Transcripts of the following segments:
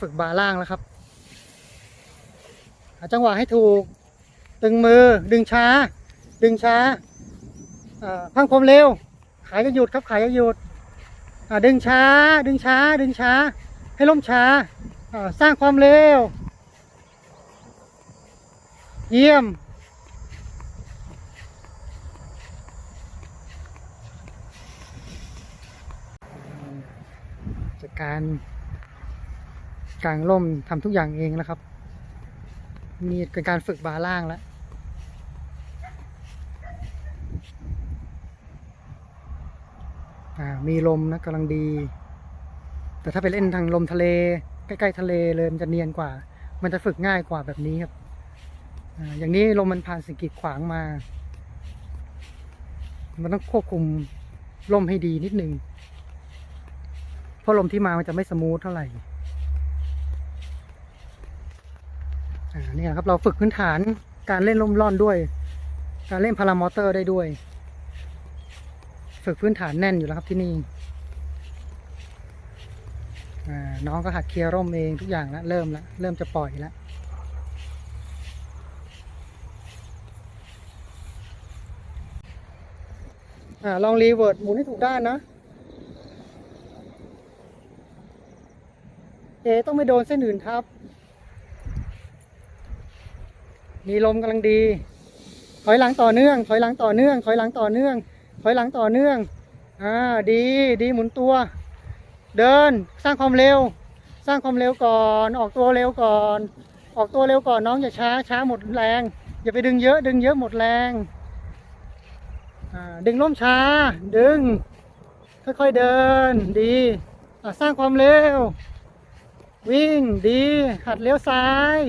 ฝึกบาล่างแล้วครับหาจังหวะให้ถูก ตึงมือ ดึงช้า ดึงช้าอ่าพังความเร็ว ขายก็หยุดครับ ขายก็หยุดดึงช้า ดึงช้า ดึงช้า ให้ล่มช้าอ่าสร้างความเร็ว เยี่ยม จากการ กางร่มทำทุกอย่างเองแล้วครับมีเป็นการฝึกบาล่างแล้วมีลมนะกำลังดี แต่ถ้าไปเล่นทางลมทะเล ใกล้ ๆ ทะเลเลยมันจะเนียนกว่า มันจะฝึกง่ายกว่าแบบนี้ครับออย่างนี้ลมมันผ่านสิ่งกีดขวางมา มันต้องควบคุมลมให้ดีนิดนึง เพราะลมที่มามันจะไม่สมูทเท่าไหร่ นี่ครับเราฝึกพื้นฐานการเล่นลมร่อนด้วย การเล่นพารามอเตอร์ได้ด้วย ฝึกพื้นฐานแน่นอยู่แล้วครับที่นี่น้องก็หัดเคลียร์ร่มเองทุกอย่างแล้วเริ่มแล้วเริ่มจะปล่อยแล้วอลองรีเวิร์ดหมุนให้ถูกด้านนะ เอ ต้องไม่โดนเส้นอื่นทับ มีลมกำลังดี ถอยหลังต่อเนื่อง ถอยหลังต่อเนื่อง ถอยหลังต่อเนื่อง ถอยหลังต่อเนื่อง อ่า ดี ดีหมุนตัว เดิน สร้างความเร็ว สร้างความเร็วก่อน ออกตัวเร็วก่อน ออกตัวเร็วก่อนน้องอย่าช้า ช้าหมดแรง อย่าไปดึงเยอะ ดึงเยอะหมดแรง อ่า ดึงร่มช้า ดึง ค่อยๆเดิน ดี อ่าสร้างความเร็ว วิ่ง ดี หัดเลี้ยวซ้าย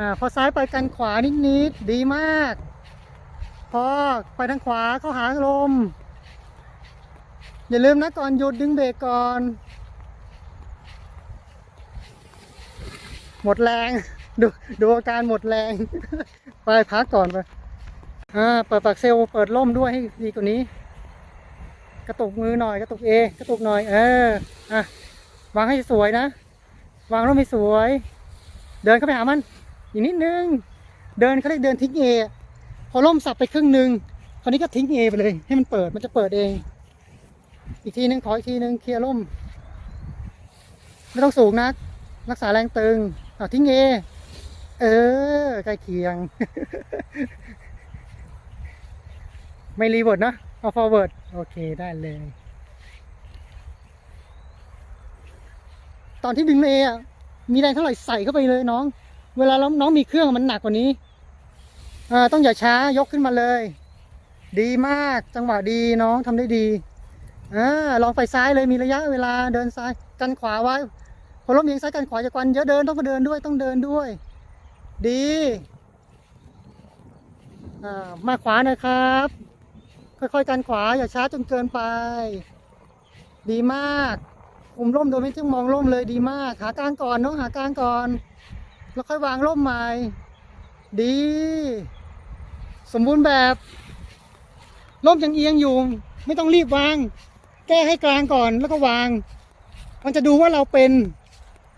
อ่าพอซ้ายไปกันขวานิดๆดีมาก พอไปทางขวาเข้าหาลม อย่าลืมนะก่อนหยุดดึงเบรกก่อน หมดแรงดูดูอาการหมดแรง ไปพักก่อนไปอ่าเปิดปากเซล์เปิดล่มด้วยให้ดีกว่านี้ กระตุกมือหน่อยกระตุกเอกระตุกหน่อย เอออะวางให้สวยนะ วางร่มให้สวย เดินเข้าไปหามัน อีกนิดนึง เดินเขาเรียกเดินทิ้งเอพอล่มสับไปครึ่งหนึ่งคราวนี้ก็ทิ้งเอไปเลย ให้มันเปิดมันจะเปิดเอง อีกทีนึงขออีกทีนึงเคลียร์ล่ม ไม่ต้องสูงนัก รักษาแรงตึงเอาทิ้งเอเออใกล้เคียง ไม่รีเวิร์ดนะเอาฟอร์เวิร์ดโอเคได้เลย ตอนที่ดึงเออะมีแรงเท่าไหร่ใส่เข้าไปเลยน้อง เวลาน้องมีเครื่องมันหนักกว่านี้อ่าต้องอย่าช้ายกขึ้นมาเลย ดีมากจังหวะดีน้องทำได้ดีอ่าลองไปซ้ายเลยมีระยะเวลาเดินซ้ายกันขวาไว้พอล้มเอียงซ้ายกันขวาจะกวันเยอะเดินต้องมาเดินด้วยต้องเดินด้วย ดีอ่ามาขวาหน่อยครับ ค่อยๆกันขวาอย่าช้าจนเกินไป ดีมากคุมร่มโดยไม่ต้องมองร่มเลยดีมาก หากลางก่อนน้องหากลางก่อน แล้วค่อยวางร่มใหม่ ดี สมบูรณ์แบบร่มยังเอียงอยู่ ไม่ต้องรีบวาง แก้ให้กลางก่อนแล้วก็วาง มันจะดูว่าเราเป็น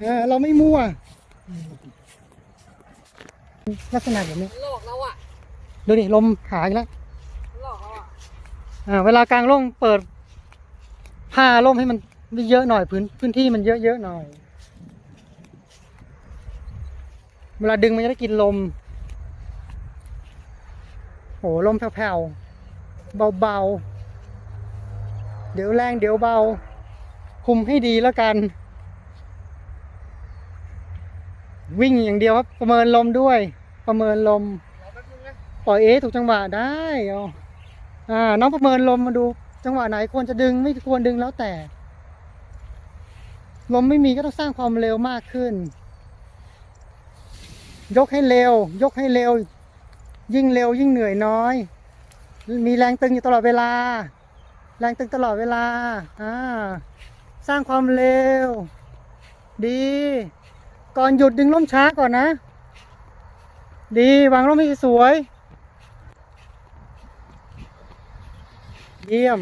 เออเราไม่มั่ว ลักษณะแบบนี้หลอกเราอะดูนี่ลมหายแล้วหลอกเราอะอ่าเวลากลางร่มเปิดผ้าร่มให้มันเยอะหน่อยพื้นพื้นที่มันเยอะๆหน่อย เวลาดึงมันจะได้กินลม โหลมแผ่วๆ เบาๆ เดี๋ยวแรงเดี๋ยวเบา คุมให้ดีแล้วกัน วิ่งอย่างเดียวครับ ประเมินลมด้วย ประเมินลม ปล่อยเอถูกจังหวะได้อ่าน้องประเมินลมมาดู จังหวะไหนควรจะดึงไม่ควรดึงแล้วแต่ ลมไม่มีก็ต้องสร้างความเร็วมากขึ้น ยกให้เร็ว ยกให้เร็ว ยิ่งเร็วยิ่งเหนื่อยน้อย มีแรงตึงอยู่ตลอดเวลา แรงตึงตลอดเวลาอ่าสร้างความเร็ว ดี ก่อนหยุดดึงล่มช้าก่อนนะ ดีวางร่มให้สวย เยี่ยม